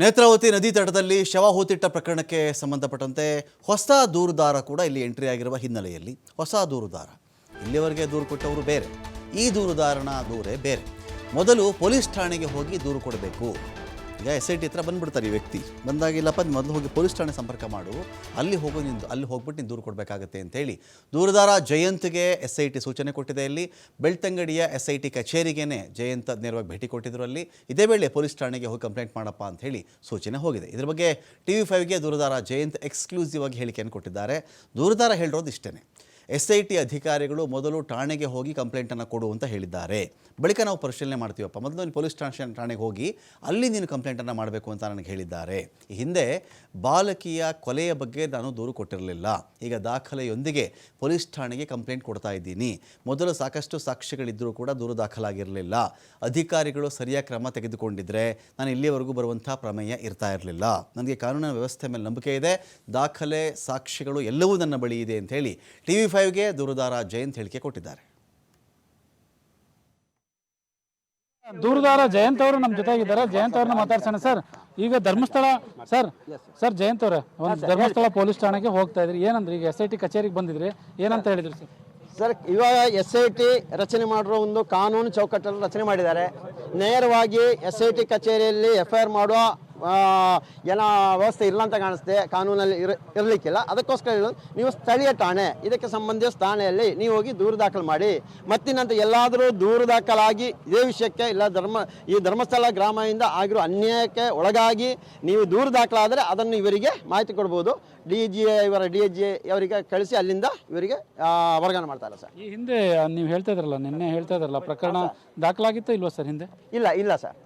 ನೇತ್ರಾವತಿ ನದಿ ತಟದಲ್ಲಿ ಶವ ಹೂತಿಟ್ಟ ಪ್ರಕರಣಕ್ಕೆ ಸಂಬಂಧಪಟ್ಟಂತೆ ಹೊಸ ದೂರುದಾರ ಕೂಡ ಇಲ್ಲಿ ಎಂಟ್ರಿ ಆಗಿರುವ ಹಿನ್ನೆಲೆಯಲ್ಲಿ. ಹೊಸ ದೂರುದಾರ. ಇಲ್ಲಿವರೆಗೆ ದೂರು ಕೊಟ್ಟವರು ಬೇರೆ. ಈ ದೂರುದಾರನ ದೂರೇ ಬೇರೆ. ಮೊದಲು ಪೊಲೀಸ್ ಠಾಣೆಗೆ ಹೋಗಿ ದೂರು ಕೊಡಬೇಕು. ಈಗ ಎಸ್ ಐ ಟಿ ಹತ್ರ ಬಂದ್ಬಿಡ್ತಾರೆ ಈ ವ್ಯಕ್ತಿ. ಬಂದಾಗಿಲ್ಲಪ್ಪ ಮೊದಲು ಹೋಗಿ ಪೊಲೀಸ್ ಠಾಣೆ ಸಂಪರ್ಕ ಮಾಡು. ಅಲ್ಲಿ ಹೋಗೋ ನಿಂದು ಅಲ್ಲಿ ಹೋಗ್ಬಿಟ್ಟು ನೀನು ದೂರು ಕೊಡಬೇಕಾಗತ್ತೆ ಅಂತೇಳಿ ದೂರದಾರ ಜಯಂತ್ಗೆ ಎಸ್ ಐ ಟಿ ಸೂಚನೆ ಕೊಟ್ಟಿದೆ ಇಲ್ಲಿ. ಬೆಳ್ತಂಗಡಿಯ ಎಸ್ ಐ ಟಿ ಕಚೇರಿಗೇನೆ ಜಯಂತ್ ನೇರವಾಗಿ ಭೇಟಿ ಕೊಟ್ಟಿದ್ರು ಅಲ್ಲಿ. ಇದೇ ವೇಳೆ ಪೊಲೀಸ್ ಠಾಣೆಗೆ ಹೋಗಿ ಕಂಪ್ಲೇಂಟ್ ಮಾಡಪ್ಪ ಅಂತ ಹೇಳಿ ಸೂಚನೆ ಹೋಗಿದೆ. ಇದ್ರ ಬಗ್ಗೆ ಟಿ ವಿ ಫೈವ್ಗೆ ದೂರದಾರ ಜಯಂತ್ ಎಕ್ಸ್ಕ್ಲೂಸಿವ್ ಆಗಿ ಹೇಳಿಕೆಯನ್ನು ಕೊಟ್ಟಿದ್ದಾರೆ. ದೂರದಾರ ಹೇಳಿರೋದು ಇಷ್ಟೇ ಎಸ್ ಐ ಟಿ ಅಧಿಕಾರಿಗಳು ಮೊದಲು ಠಾಣೆಗೆ ಹೋಗಿ ಕಂಪ್ಲೇಂಟನ್ನು ಕೊಡು ಅಂತ ಹೇಳಿದ್ದಾರೆ. ಬಳಿಕ ನಾವು ಪರಿಶೀಲನೆ ಮಾಡ್ತೀವಪ್ಪ. ಮೊದಲು ನೀನು ಪೊಲೀಸ್ ಸ್ಟೇಷನ್ ಠಾಣೆಗೆ ಹೋಗಿ ಅಲ್ಲಿ ನೀನು ಕಂಪ್ಲೇಂಟನ್ನು ಮಾಡಬೇಕು ಅಂತ ನನಗೆ ಹೇಳಿದ್ದಾರೆ. ಹಿಂದೆ ಬಾಲಕಿಯ ಕೊಲೆಯ ಬಗ್ಗೆ ನಾನು ದೂರು ಕೊಟ್ಟಿರಲಿಲ್ಲ. ಈಗ ದಾಖಲೆಯೊಂದಿಗೆ ಪೊಲೀಸ್ ಠಾಣೆಗೆ ಕಂಪ್ಲೇಂಟ್ ಕೊಡ್ತಾ ಇದ್ದೀನಿ. ಮೊದಲು ಸಾಕಷ್ಟು ಸಾಕ್ಷಿಗಳಿದ್ದರೂ ಕೂಡ ದೂರು ದಾಖಲಾಗಿರಲಿಲ್ಲ. ಅಧಿಕಾರಿಗಳು ಸರಿಯಾಗಿ ಕ್ರಮ ತೆಗೆದುಕೊಂಡಿದ್ರೆ ನಾನು ಇಲ್ಲಿಯವರೆಗೂ ಬರುವಂಥ ಪ್ರಮೇಯ ಇರ್ತಾ ಇರಲಿಲ್ಲ. ನನಗೆ ಕಾನೂನಿನ ವ್ಯವಸ್ಥೆ ಮೇಲೆ ನಂಬಿಕೆ ಇದೆ. ದಾಖಲೆ ಸಾಕ್ಷಿಗಳು ಎಲ್ಲವೂ ನನ್ನ ಬಳಿ ಇದೆ ಅಂತ ಹೇಳಿ ಟಿ ವಿ ಫೈವ್ಗೆ ದೂರುದಾರ ಜಯಂತ್ ಹೇಳಿಕೆ ಕೊಟ್ಟಿದ್ದಾರೆ. ದೂರದಾರ ಜಯಂತ್ ಅವರು ನಮ್ಮ ಜೊತೆಗಿದ್ದಾರೆ ಜಯಂತ್ ಅವ್ರನ್ನ ಮಾತಾಡ್ಸೋಣ ಸರ್. ಈಗ ಧರ್ಮಸ್ಥಳ ಸರ್ ಸರ್ ಜಯಂತ್ ಅವರ ಒಂದು ಧರ್ಮಸ್ಥಳ ಪೊಲೀಸ್ ಠಾಣೆಗೆ ಹೋಗ್ತಾ ಇದ್ರಿ. ಏನಂದ್ರೆ ಈಗ ಎಸ್ ಐ ಟಿ ಕಚೇರಿಗೆ ಬಂದಿದ್ರಿ? ಏನಂತ ಹೇಳಿದ್ರಿ ಸರ್? ಸರ್ ಇವಾಗ ಎಸ್ ಐ ಟಿ ರಚನೆ ಮಾಡಿರೋ ಒಂದು ಕಾನೂನು ಚೌಕಟ್ಟನ್ನು ರಚನೆ ಮಾಡಿದ್ದಾರೆ. ನೇರವಾಗಿ ಎಸ್ ಐ ಟಿ ಕಚೇರಿಯಲ್ಲಿ ಎಫ್ ಐ ಆರ್ ಮಾಡುವ ಏನೋ ವ್ಯವಸ್ಥೆ ಇಲ್ಲ ಅಂತ ಕಾಣಿಸುತ್ತೆ ಕಾನೂನಲ್ಲಿ ಇರ ಇರಲಿಕ್ಕಿಲ್ಲ. ಅದಕ್ಕೋಸ್ಕರ ಹೇಳೋದು ನೀವು ಸ್ಥಳೀಯ ಠಾಣೆ ಇದಕ್ಕೆ ಸಂಬಂಧಿಸಿದ ಠಾಣೆಯಲ್ಲಿ ನೀವು ಹೋಗಿ ದೂರು ದಾಖಲು ಮಾಡಿ. ಮತ್ತಿನಂತ ಎಲ್ಲಾದರೂ ದೂರು ದಾಖಲಾಗಿ ಇದೇ ವಿಷಯಕ್ಕೆ ಇಲ್ಲ ಧರ್ಮ ಈ ಧರ್ಮಸ್ಥಳ ಗ್ರಾಮದಿಂದ ಆಗಿರೋ ಅನ್ಯಾಯಕ್ಕೆ ಒಳಗಾಗಿ ನೀವು ದೂರು ದಾಖಲಾದರೆ ಅದನ್ನು ಇವರಿಗೆ ಮಾಹಿತಿ ಕೊಡ್ಬೋದು. ಡಿ ಜಿ ಇವರ ಡಿ ಜಿ ಅವರಿಗೆ ಕಳಿಸಿ ಅಲ್ಲಿಂದ ಇವರಿಗೆ ವರ್ಗಾವಣೆ ಮಾಡ್ತಾರೆ ಸರ್. ಈ ಹಿಂದೆ ನೀವು ಹೇಳ್ತಾ ಇದ್ರಲ್ಲ ನಿನ್ನೆ ಹೇಳ್ತಾ ಇದ್ರಲ್ಲ ಪ್ರಕರಣ ದಾಖಲಾಗಿತ್ತು ಇಲ್ವಾ ಸರ್ ಹಿಂದೆ? ಇಲ್ಲ ಇಲ್ಲ ಸರ್.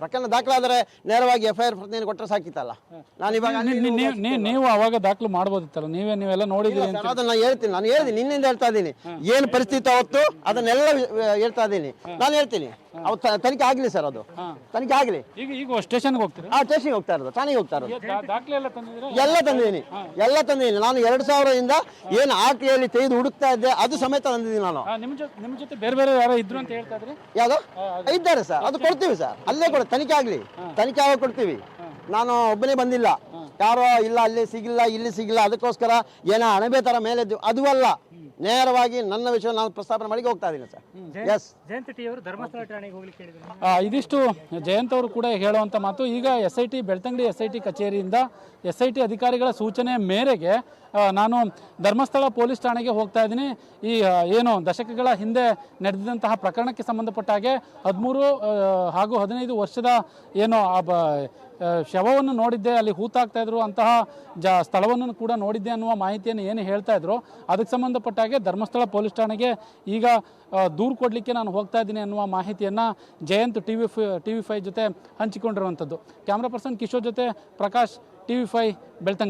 ಪ್ರಕರಣ ದಾಖಲಾದರೆ ನೇರವಾಗಿ ಎಫ್ ಐ ಆರ್ ಪ್ರತಿಯನ್ನು ಕೊಟ್ಟರೆ ಸಾಕಿತ್ತಲ್ಲ? ನಾನು ಇವಾಗ ನೀ- ನೀವು ನೀವು- ನೀವು ಅವಾಗ ದಾಖಲು ಮಾಡ್ಬೋದಿತ್ತಲ್ಲ? ನೀವೇ ನೀವೆಲ್ಲ ನೋಡಿದ್ದೀರಿ ಅಂತ ಅದನ್ನ ನಾನು ಹೇಳ್ತೀನಿ ನಾನು ಹೇಳ್ತೀನಿ ನಿನ್ನಿಂದ ಹೇಳ್ತಾ ಇದ್ದೀನಿ. ಏನು ಪರಿಸ್ಥಿತಿ ಅವತ್ತು ಅದನ್ನೆಲ್ಲ ವಿ- ಹೇಳ್ತಾ ಇದ್ದೀನಿ. ನಾನು ಹೇಳ್ತೀನಿ ಅವತ್ತು ತ- ತನಿಖೆ ಆಗಲಿ ಸರ್ ಅದು. ತನಿಖೆ ಆಗಲಿ. ಈಗ ಈಗ ಸ್ಟೇಷನ್ಗೆ ಹೋಗ್ತೀರಾ? ಆ ಸ್ಟೇಷನ್ಗೆ ಹೋಗ್ತಾ ಇರೋದು ಠಾಣೆಗೆ ಹೋಗ್ತಾ ಇರೋದು. ದಾ- ದಾಖಲೆ ಎಲ್ಲ ತಂದಿದ್ದೀರಾ? ಎಲ್ಲ ತಂದಿದ್ದೀನಿ ಎಲ್ಲ ತಂದಿದ್ದೀನಿ. ನಾನು ಎರಡು ಸಾವಿರದಿಂದ ಏನು ಆರ್ ಟಿ ಐಲಿ ತೆಗೆದು ಹುಡುಕ್ತಾ ಇದ್ದೆ ಅದು ಸಮೇತ ತಂದಿದ್ದೀನಿ ನಾನು. ಆ, ಜೊತೆ ಬೇರೆ ಬೇರೆ ಯಾರೋ ಇದ್ರು ಅಂತ ಹೇಳ್ತಾ ಇದ್ರಿ? ಯಾವುದು? ಇದ್ದಾರೆ ಸರ್ ಅದು ಕೊಡ್ತೀವಿ ಸರ್ ಅಲ್ಲೇ ಕೊಡ ತನಿಖೆ ಆಗಲಿ. ತನಿಖೆ ಆಗ ಕೊಡ್ತೀವಿ. ನಾನು ಒಬ್ಬನೇ ಬಂದಿಲ್ಲ. ಯಾರೋ ಇಲ್ಲ ಅಲ್ಲಿ ಸಿಗಿಲ್ಲ ಇಲ್ಲಿ ಸಿಗಿಲ್ಲ ಅದಕ್ಕೋಸ್ಕರ ಏನೋ ಅಣಬೆ ಥರ ಮೇಲೆ ಅದು ಅಲ್ಲ. ನೇರವಾಗಿ ನನ್ನ ವಿಷಯ ನಾನು ಪ್ರಸ್ತಾಪನೆ ಮಾಡಿ ಹೋಗ್ತಾ ಇದ್ದೀನಿ ಸರ್. ಎಸ್ ಜಯಂತ್ ಟಿ ಅವರು ಧರ್ಮಸ್ಥಳ ಠಾಣೆಗೆ ಹೋಗ್ಲಿಕ್ಕೆ ಆ, ಇದಿಷ್ಟು ಜಯಂತ್ ಅವರು ಕೂಡ ಹೇಳುವಂಥ ಮಾತು. ಈಗ S I T Belthangady S I T ಕಚೇರಿಯಿಂದ ಎಸ್ ಐ ಟಿ ಅಧಿಕಾರಿಗಳ ಸೂಚನೆ ಮೇರೆಗೆ ಆ, ನಾನು ಧರ್ಮಸ್ಥಳ ಪೊಲೀಸ್ ಠಾಣೆಗೆ ಹೋಗ್ತಾ ಇದ್ದೀನಿ. ಈ ಆ, ಏನು ದಶಕಗಳ ಹಿಂದೆ ನಡೆದಿದಂತಹ ಪ್ರಕರಣಕ್ಕೆ ಸಂಬಂಧಪಟ್ಟ ಹಾಗೆ ಹದಿಮೂರು ಹಾಗೂ ಹದಿನೈದು ವರ್ಷದ ಏನು ಆ ಬ ಆ, ಶವವನ್ನು ನೋಡಿದ್ದೆ, ಅಲ್ಲಿ ಹೂತಾಗ್ತಾ ಇದ್ರು, ಅಂತಹ ಜ, ಸ್ಥಳವನ್ನು ಕೂಡ ನೋಡಿದ್ದೆ ಅನ್ನುವ ಮಾಹಿತಿಯನ್ನು ಏನು ಹೇಳ್ತಾ ಇದ್ರು. ಅದಕ್ಕೆ ಸಂಬಂಧಪಟ್ಟ ಹಾಗೆ ಧರ್ಮಸ್ಥಳ ಪೊಲೀಸ್ ಠಾಣೆಗೆ ಈಗ ದೂರು ಕೊಡಲಿಕ್ಕೆ ನಾನು ಹೋಗ್ತಾ ಇದ್ದೀನಿ ಅನ್ನುವ ಮಾಹಿತಿಯನ್ನು Jayant T V five T V five ಜೊತೆ ಹಂಚಿಕೊಂಡಿರುವಂಥದ್ದು. ಕ್ಯಾಮ್ರಾ ಪರ್ಸನ್ ಕಿಶೋರ್ ಜೊತೆ Prakash T V five Belthangady.